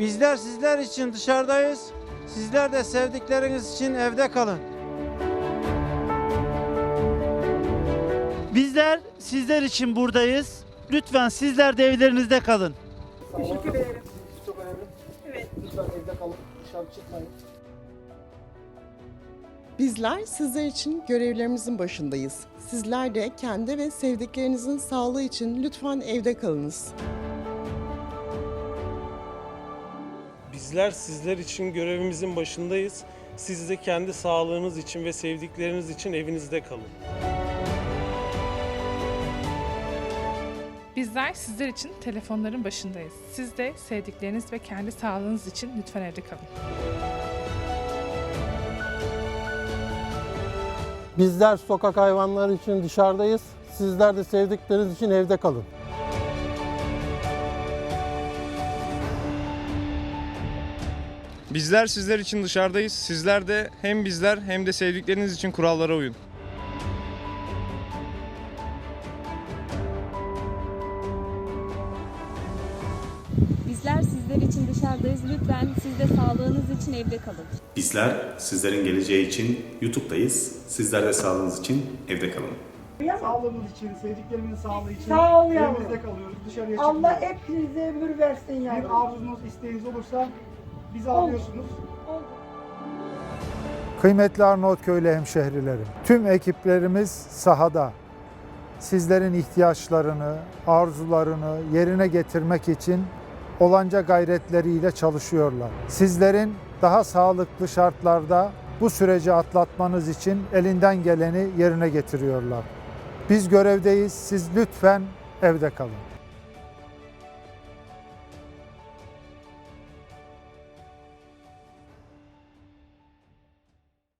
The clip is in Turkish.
Bizler sizler için dışarıdayız. Sizler de sevdikleriniz için evde kalın. Bizler sizler için buradayız. Lütfen sizler de evlerinizde kalın. Teşekkür ederim. Çok önemli. Evet. Lütfen evde kalın. Dışarı çıkmayın. Bizler sizler için görevlerimizin başındayız. Sizler de kendi ve sevdiklerinizin sağlığı için lütfen evde kalınız. Bizler sizler için görevimizin başındayız. Siz de kendi sağlığınız için ve sevdikleriniz için evinizde kalın. Bizler sizler için telefonların başındayız. Siz de sevdikleriniz ve kendi sağlığınız için lütfen evde kalın. Bizler sokak hayvanları için dışarıdayız. Sizler de sevdikleriniz için evde kalın. Bizler sizler için dışarıdayız. Sizler de hem bizler hem de sevdikleriniz için kurallara uyun. Bizler sizler için dışarıdayız. Lütfen siz de sağlığınız için evde kalın. Bizler sizlerin geleceği için YouTube'dayız. Sizler de sağlığınız için evde kalın. Sağlığımız için, sevdiklerimizin sağlığı için Sağ ol yavrum. evimizde kalıyoruz. Dışarıya Allah çıkmıyoruz. hepinize ömür versin Bir yavrum. arzunuz, isteğiniz olursa bizi arıyorsunuz. Kıymetli Arnavutköy'lü hemşehrilerim, tüm ekiplerimiz sahada. Sizlerin ihtiyaçlarını, arzularını yerine getirmek için olanca gayretleriyle çalışıyorlar. Sizlerin daha sağlıklı şartlarda bu süreci atlatmanız için elinden geleni yerine getiriyorlar. Biz görevdeyiz, siz lütfen evde kalın.